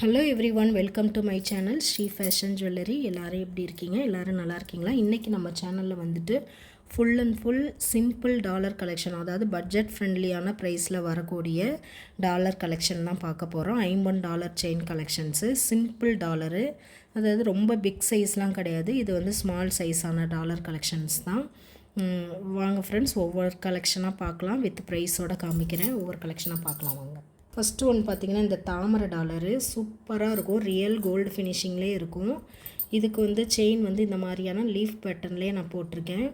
Hello every welcome to my channel Sri fashion jewellery எல்லோரும் எப்படி இருக்கீங்க? எல்லோரும் நல்லா இருக்கீங்களா? இன்றைக்கி நம்ம சேனலில் வந்துட்டு full and full simple dollar collection அதாவது பட்ஜெட் ஃப்ரெண்ட்லியான ப்ரைஸில் வரக்கூடிய டாலர் கலெக்ஷன் தான் பார்க்க போகிறோம் ஐம்பன் dollar chain collections simple dollar அதாவது ரொம்ப பிக் சைஸ்லாம் கிடையாது. இது வந்து ஸ்மால் சைஸான டாலர் கலெக்ஷன்ஸ் தான். வாங்க ஃப்ரெண்ட்ஸ் ஒவ்வொரு கலெக்ஷனாக பார்க்கலாம். வித் ப்ரைஸோட காமிக்கிறேன். ஒவ்வொரு கலெக்ஷனாக பார்க்கலாம் வாங்க. ஃபஸ்ட்டு ஒன்று பார்த்தீங்கன்னா இந்த தாமரை டாலரு. சூப்பராக இருக்கும். ரியல் கோல்டு ஃபினிஷிங்லேயே இருக்கும். இதுக்கு வந்து செயின் வந்து இந்த மாதிரியான லீஃப் பேட்டர்ன்லேயே நான் போட்டிருக்கேன்.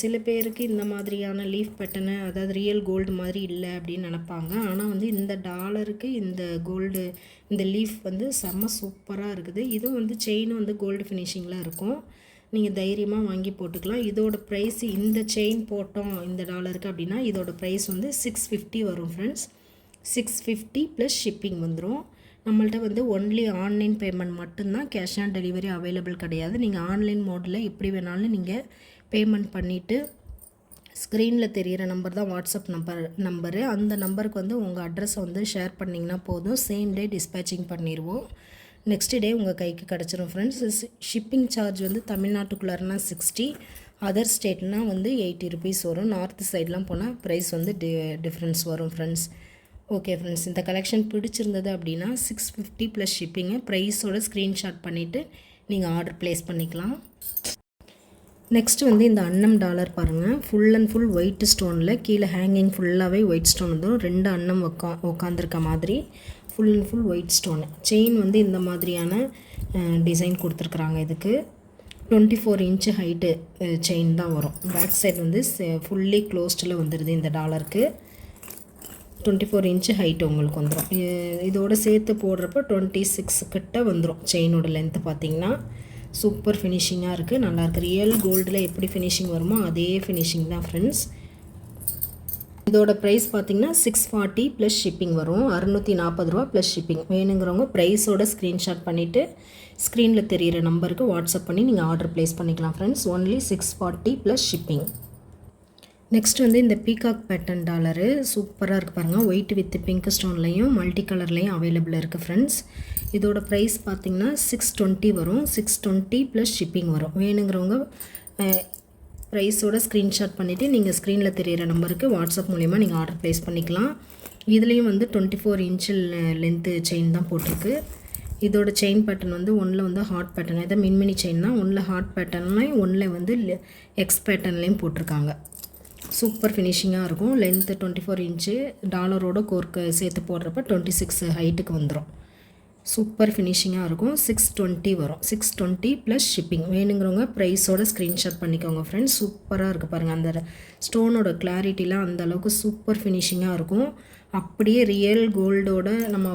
சில பேருக்கு இந்த மாதிரியான லீஃப் பேட்டர்னு அதாவது ரியல் கோல்டு மாதிரி இல்லை அப்படின்னு நினப்பாங்க. ஆனால் வந்து இந்த டாலருக்கு இந்த கோல்டு இந்த லீஃப் வந்து செம்ம சூப்பராக இருக்குது. இதுவும் வந்து செயின் வந்து கோல்டு ஃபினிஷிங்கில் இருக்கும். நீங்கள் தைரியமாக வாங்கி போட்டுக்கலாம். இதோட ப்ரைஸ் இந்த செயின் போட்டோம் இந்த டாலருக்கு அப்படின்னா இதோட ப்ரைஸ் வந்து சிக்ஸ் ஃபிஃப்டி வரும் friends six fifty plus shipping வந்துடும் நம்மள்ட்ட வந்து ஒன்லி ஆன்லைன் பேமெண்ட் மட்டும்தான் கேஷ் ஆன் டெலிவரி அவைலபிள் கிடையாது. நீங்கள் ஆன்லைன் மோடில் எப்படி வேணாலும் நீங்கள் பேமெண்ட் பண்ணிவிட்டு ஸ்க்ரீனில் தெரிகிற நம்பர் தான் வாட்ஸ்அப் நம்பர் நம்பரு அந்த நம்பருக்கு வந்து உங்கள் அட்ரஸை வந்து ஷேர் பண்ணிங்கன்னா போதும். சேம் டே டிஸ்பேச்சிங் பண்ணிடுவோம் நெக்ஸ்ட் டே உங்கள் கைக்கு கிடச்சிரும் ஃப்ரெண்ட்ஸ் ஷிப்பிங் சார்ஜ் வந்து தமிழ்நாட்டுக்குள்ளாரனா சிக்ஸ்டி அதர் ஸ்டேட்னால் வந்து எயிட்டி ருபீஸ் வரும். நார்த் சைட்லாம் போனால் ப்ரைஸ் வந்து டி டிஃப்ரென்ஸ் வரும் ஃப்ரெண்ட்ஸ் ஓகே ஃப்ரெண்ட்ஸ் இந்த கலெக்ஷன் பிடிச்சிருந்தது அப்படின்னா சிக்ஸ் ஃபிஃப்டி ப்ளஸ் ஷிப்பிங்கு ப்ரைஸோட ஸ்க்ரீன்ஷாட் பண்ணிவிட்டு நீங்கள் ஆர்டர் ப்ளேஸ் பண்ணிக்கலாம். நெக்ஸ்ட் வந்து இந்த அன்னம் டாலர் பாருங்கள் ஃபுல் அண்ட் ஃபுல் ஒயிட் ஸ்டோனில் கீழே ஹேங்கிங் ஃபுல்லாகவே ஒயிட் ஸ்டோன் வந்துடும் ரெண்டு அன்னம் உக்கா உட்காந்துருக்க மாதிரி full and full white stone chain வந்து இந்த மாதிரியான டிசைன் கொடுத்துருக்குறாங்க இதுக்கு. Twenty four inch height chain தான் வரும். பேக் சைடு வந்து ஃபுல்லி க்ளோஸ்டில் வந்துடுது இந்த டாலருக்கு டுவெண்ட்டி ஃபோர் இன்ச்சு ஹைட் உங்களுக்கு வந்துடும் இதோட சேர்த்து போடுறப்ப டுவெண்ட்டி சிக்ஸ் கிட்ட வந்துடும் செயினோட லென்த்து பார்த்தீங்கன்னா சூப்பர் ஃபினிஷிங்காக இருக்குது நல்லாயிருக்கு ரியல் கோல்டில் எப்படி ஃபினிஷிங் வருமோ அதே ஃபினிஷிங் தான் ஃப்ரெண்ட்ஸ் இதோட ப்ரைஸ் பார்த்தீங்கன்னா சிக்ஸ் ஃபார்ட்டி ப்ளஸ் ஷிப்பிங் வரும். அறுநூற்றி நாற்பது ரூபா ப்ளஸ் ஷிப்பிங் வேணுங்கிறவங்க ப்ரைஸோட ஸ்க்ரீன்ஷாட் பண்ணிவிட்டு ஸ்க்ரீனில் தெரிகிற நம்பருக்கு வாட்ஸ்அப் பண்ணி நீங்கள் ஆர்டர் ப்ளேஸ் பண்ணிக்கலாம் friends only six forty plus shipping next வந்து இந்த பீகாக் பேட்டன் டாலரு சூப்பராக இருக்குது பாருங்கள் ஒயிட் வித் பிங்க் ஸ்டோன்லையும் மல்டி கலர்லேயும் அவைலபிள் இருக்குது ஃப்ரெண்ட்ஸ் இதோட ப்ரைஸ் பார்த்தீங்கன்னா சிக்ஸ் டுவெண்ட்டி வரும். சிக்ஸ் டுவெண்ட்டி ப்ளஸ் ஷிப்பிங் வரும். வேணுங்கிறவங்க ப்ரைஸோட ஸ்க்ரீன்ஷாட் பண்ணிவிட்டு நீங்கள் ஸ்க்ரீனில் தெரியிற நம்பருக்கு வாட்ஸ்அப் மூலிமா நீங்கள் ஆர்டர் ப்ளேஸ் பண்ணிக்கலாம். இதுலேயும் வந்து டுவெண்ட்டி ஃபோர் இன்ச்சில் லென்த்து செயின் தான் போட்டிருக்கு. இதோட செயின் பேட்டர்ன் வந்து ஒன்றில் வந்து ஹார்ட் பேட்டர்ன் இதை மின்மினி செயின்னா ஒன்றில் ஹார்ட் பேட்டர்ன்லையும் ஒன்றில் வந்து எக்ஸ் பேட்டர்ன்லேயும் போட்டிருக்காங்க. சூப்பர் ஃபினிஷிங்காக இருக்கும். லென்த்து டுவெண்ட்டி ஃபோர் இன்ச்சு டாலரோட கோர்க்கு சேர்த்து போடுறப்ப டுவெண்ட்டி சிக்ஸ் ஹைட்டுக்கு வந்துடும் சூப்பர் ஃபினிஷிங்காக இருக்கும். சிக்ஸ் டுவெண்ட்டி வரும். சிக்ஸ் டுவெண்ட்டி ப்ளஸ் ஷிப்பிங் வேணுங்கிறவங்க ப்ரைஸோட ஸ்க்ரீன்ஷாட் பண்ணிக்கோங்க ஃப்ரெண்ட்ஸ் சூப்பராக இருக்குது பாருங்கள் அந்த ஸ்டோனோட கிளாரிட்டிலாம் அந்த அளவுக்கு சூப்பர் ஃபினிஷிங்காக இருக்கும். அப்படியே ரியல் கோல்டோட நம்ம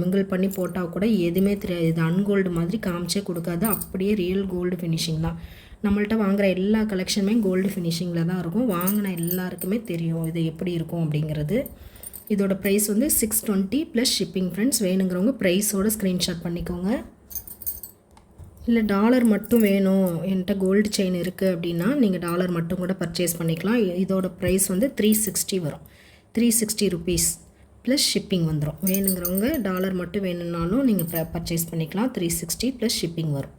மிங்கிள் பண்ணி போட்டால் கூட எதுவுமே தெரியாது. இது அன்கோல்டு மாதிரி காமிச்சே கொடுக்காது. அப்படியே ரியல் கோல்டு ஃபினிஷிங் தான். நம்மள்ட்ட வாங்குற எல்லா கலெக்ஷனுமே கோல்டு ஃபினிஷிங்கில் தான் இருக்கும். வாங்கின எல்லாருக்குமே தெரியும் இது எப்படி இருக்கும் அப்படிங்கிறது. இதோட ப்ரைஸ் வந்து six twenty plus shipping friends வேணுங்கிறவங்க ப்ரைஸோட ஸ்க்ரீன்ஷாட் பண்ணிக்கோங்க. இல்லை டாலர் மட்டும் வேணும் என்கிட்ட கோல்டு செயின் இருக்குது அப்படின்னா நீங்கள் டாலர் மட்டும் கூட பர்ச்சேஸ் பண்ணிக்கலாம். இதோட ப்ரைஸ் வந்து த்ரீ சிக்ஸ்டி வரும். Three sixty rupees plus shipping வந்துடும் வேணுங்கிறவங்க டாலர் மட்டும் வேணும்னாலும் நீங்கள் பர்ச்சேஸ் பண்ணிக்கலாம். த்ரீ சிக்ஸ்டி ப்ளஸ் ஷிப்பிங் வரும்.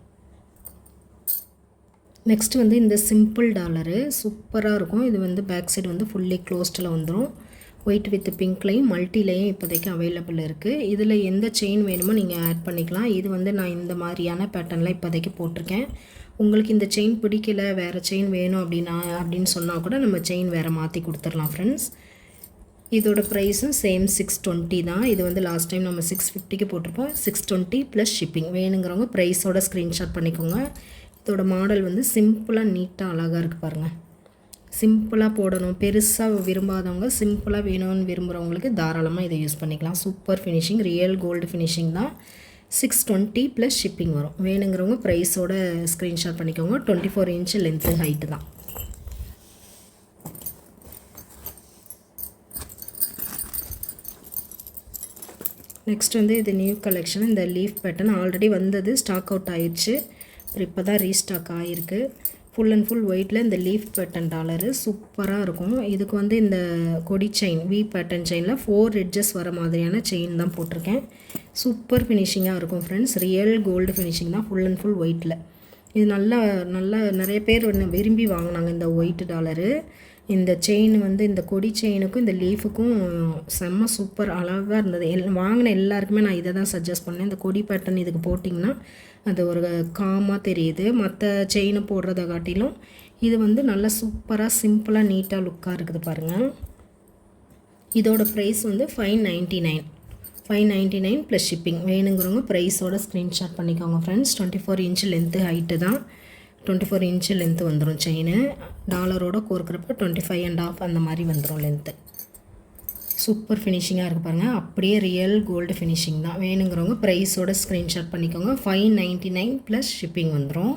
நெக்ஸ்ட் வந்து இந்த சிம்பிள் டாலரு சூப்பராக இருக்கும். இது வந்து பேக் சைடு வந்து ஃபுல்லி க்ளோஸ்டில் வந்துடும் ஒயிட் வித் பிங்க்லேயும் மல்டிலையும் இப்போதைக்கு அவைலபிள் இருக்குது இதில் எந்த செயின் வேணுமோ நீங்கள் ஆட் பண்ணிக்கலாம். இது வந்து நான் இந்த மாதிரியான பேட்டர்னில் இப்போதைக்கு போட்டிருக்கேன். உங்களுக்கு இந்த செயின் பிடிக்கல வேறு செயின் வேணும் அப்படின்னா அப்படின்னு சொன்னால் கூட நம்ம செயின் வேறு மாற்றி கொடுத்துடலாம் ஃப்ரெண்ட்ஸ் இதோட ப்ரைஸும் சேம் சிக்ஸ் டுவெண்ட்டி தான். இது வந்து லாஸ்ட் டைம் நம்ம சிக்ஸ் ஃபிஃப்டிக்கு போட்டிருப்போம். சிக்ஸ் டுவெண்ட்டி ப்ளஸ் ஷிப்பிங் வேணுங்கிறவங்க ப்ரைஸோட ஸ்க்ரீன்ஷாட் பண்ணிக்கோங்க. இதோட மாடல் வந்து சிம்பிளாக நீட்டாக அழகாக இருக்குது பாருங்கள் சிம்பிளாக போடணும். பெருசாக விரும்பாதவங்க சிம்பிளாக வேணும்னு விரும்புகிறவங்களுக்கு தாராளமாக இதை யூஸ் பண்ணிக்கலாம். Super finishing real gold finishing தான். சிக்ஸ் டுவெண்ட்டி ப்ளஸ் ஷிப்பிங் வரும். வேணுங்கிறவங்க ப்ரைஸோட ஸ்க்ரீன்ஷாட் பண்ணிக்கோங்க. Twenty four inch length height தான். நெக்ஸ்ட் வந்து இது நியூ கலெக்ஷன் இந்த லீஃப் பேட்டர்ன் ஆல்ரெடி வந்தது. ஸ்டாக் அவுட் ஆயிடுச்சு. இப்போ தான் ரீஸ்டாக் ஆகிருக்கு ஃபுல் அண்ட் ஃபுல் ஒயிட்டில் இந்த லீஃப் பேட்டன் டாலரு சூப்பராக இருக்கும். இதுக்கு வந்து இந்த கொடி செயின் வி பேட்டன் செயினில் ஃபோர் எட்ஜஸ் வர மாதிரியான செயின் தான் போட்டிருக்கேன். சூப்பர் ஃபினிஷிங்காக இருக்கும் ஃப்ரெண்ட்ஸ் ரியல் கோல்டு ஃபினிஷிங் தான் ஃபுல் அண்ட் ஃபுல் ஒயிட்டில் இது நல்லா நல்லா நிறைய பேர் விரும்பி வாங்கினாங்க இந்த ஒயிட் டாலரு இந்த செயின் வந்து இந்த கொடி செயினுக்கும் இந்த லீஃபுக்கும் செம்ம சூப்பர் அழகாக இருந்தது. எல் வாங்கின எல்லாருக்குமே நான் இதை தான் சஜஸ்ட் பண்ணேன். இந்த கொடி பேட்டர்ன் இதுக்கு போட்டிங்கன்னா அது ஒரு காமாக தெரியுது. மற்ற செயினை போடுறத காட்டிலும் இது வந்து நல்லா சூப்பராக சிம்பிளாக நீட்டாக லுக்காக இருக்குது பாருங்கள் இதோட ப்ரைஸ் வந்து five ninety nine five ninety nine plus shipping வேணுங்கிறவங்க ப்ரைஸோட ஸ்க்ரீன்ஷாட் பண்ணிக்கோங்க friends twenty four inch length height தான். டுவெண்ட்டி ஃபோர் இன்ச்சு லென்த்து வந்துடும் செயின் டாலரோட கோர்க்குறப்ப டுவெண்ட்டி ஃபைவ் அண்ட் ஆஃப் அந்த மாதிரி வந்துடும் லென்த்து சூப்பர் ஃபினிஷிங்காக இருக்குது பாருங்கள் அப்படியே ரியல் கோல்டு ஃபினிஷிங் தான். வேணுங்கிறவங்க ப்ரைஸோட ஸ்க்ரீன்ஷாட் பண்ணிக்கோங்க. Five ninety nine plus shipping வந்துடும்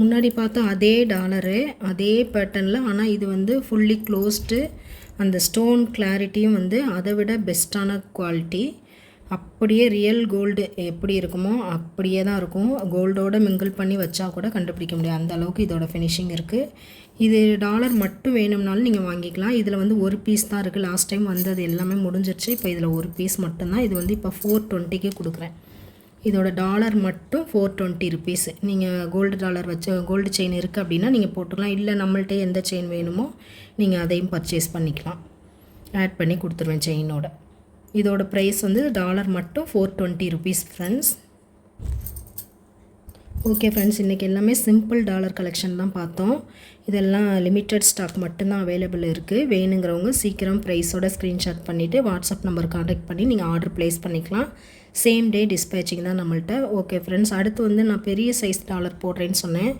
முன்னாடி பார்த்தா அதே டாலரு அதே பேட்டர்னில் ஆனால் இது வந்து ஃபுல்லி க்ளோஸ்டு அந்த ஸ்டோன் கிளாரிட்டியும் வந்து அதை விட பெஸ்ட்டான குவாலிட்டி அப்படியே ரியல் கோல்டு எப்படி இருக்குமோ அப்படியே தான் இருக்கும். கோல்டோடு மிங்கிள் பண்ணி வச்சா கூட கண்டுபிடிக்க முடியாது அந்த அளவுக்கு இதோட ஃபினிஷிங் இருக்குது இது டாலர் மட்டும் வேணும்னாலும் நீங்கள் வாங்கிக்கலாம். இதில் வந்து ஒரு பீஸ் தான் இருக்குது லாஸ்ட் டைம் வந்தது எல்லாமே முடிஞ்சிருச்சு. இப்போ இதில் ஒரு பீஸ் மட்டும்தான் இது வந்து இப்போ ஃபோர் டுவெண்ட்டிக்கு கொடுக்குறேன். இதோட டாலர் மட்டும் ஃபோர் டுவெண்ட்டி ருபீஸ் நீங்கள் கோல்டு டாலர் வச்சு கோல்டு செயின் இருக்குது அப்படின்னா நீங்கள் போட்டுக்கலாம். இல்லை நம்மள்ட்ட எந்த செயின் வேணுமோ நீங்கள் அதையும் பர்ச்சேஸ் பண்ணிக்கலாம். ஆட் பண்ணி கொடுத்துருவேன் செயினோட இதோட ப்ரைஸ் வந்து டாலர் மட்டும் four twenty rupees friends okay friends இன்றைக்கி எல்லாமே சிம்பிள் டாலர் கலெக்ஷன் தான் பார்த்தோம். இதெல்லாம் லிமிட்டட் ஸ்டாக் மட்டும்தான் அவைலபிள் இருக்குது வேணுங்கிறவங்க சீக்கிரம் ப்ரைஸோட ஸ்க்ரீன்ஷாட் பண்ணிவிட்டு வாட்ஸ்அப் நம்பர் காண்டாக்ட் பண்ணி நீங்கள் ஆர்டர் ப்ளேஸ் பண்ணிக்கலாம். சேம் டே டிஸ்பேச்சிங் தான் நம்மள்ட்ட. ஓகே ஃப்ரெண்ட்ஸ் அடுத்து வந்து நான் பெரிய சைஸ் டாலர் போடுறேன்னு சொன்னேன்.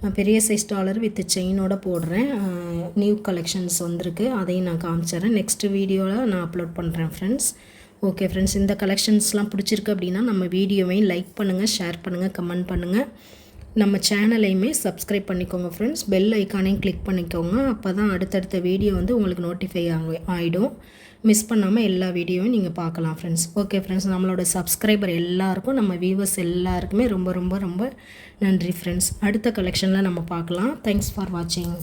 நான் பெரிய சைஸ் டாலர் வித் செயினோட போடுறேன். நியூ கலெக்ஷன்ஸ் வந்திருக்கு. அதையும் நான் காமிச்சிடுறேன். நெக்ஸ்ட் வீடியோவில் நான் அப்லோட் பண்ணுறேன் ஃப்ரெண்ட்ஸ் ஓகே ஃப்ரெண்ட்ஸ் இந்த கலெக்ஷன்ஸ்லாம் பிடிச்சிருக்கு அப்படின்னா நம்ம வீடியோவையும் லைக் பண்ணுங்கள் ஷேர் பண்ணுங்கள் கமெண்ட் பண்ணுங்கள் நம்ம சேனலையுமே சப்ஸ்கிரைப் பண்ணிக்கோங்க ஃப்ரெண்ட்ஸ் பெல் ஐக்கானையும் கிளிக் பண்ணிக்கோங்க. அப்போ தான் அடுத்தடுத்த வீடியோ வந்து உங்களுக்கு நோட்டிஃபை ஆகிடும் மிஸ் பண்ணாமல் எல்லா வீடியோவும் நீங்கள் பார்க்கலாம் ஃப்ரெண்ட்ஸ் ஓகே ஃப்ரெண்ட்ஸ் நம்மளோட சப்ஸ்கிரைபர் எல்லாருக்கும் நம்ம வியூவர்ஸ் எல்லாருக்குமே ரொம்ப ரொம்ப ரொம்ப நன்றி ஃப்ரெண்ட்ஸ் அடுத்த கலெக்ஷனில் நம்ம பார்க்கலாம். தேங்க்ஸ் ஃபார் வாட்சிங்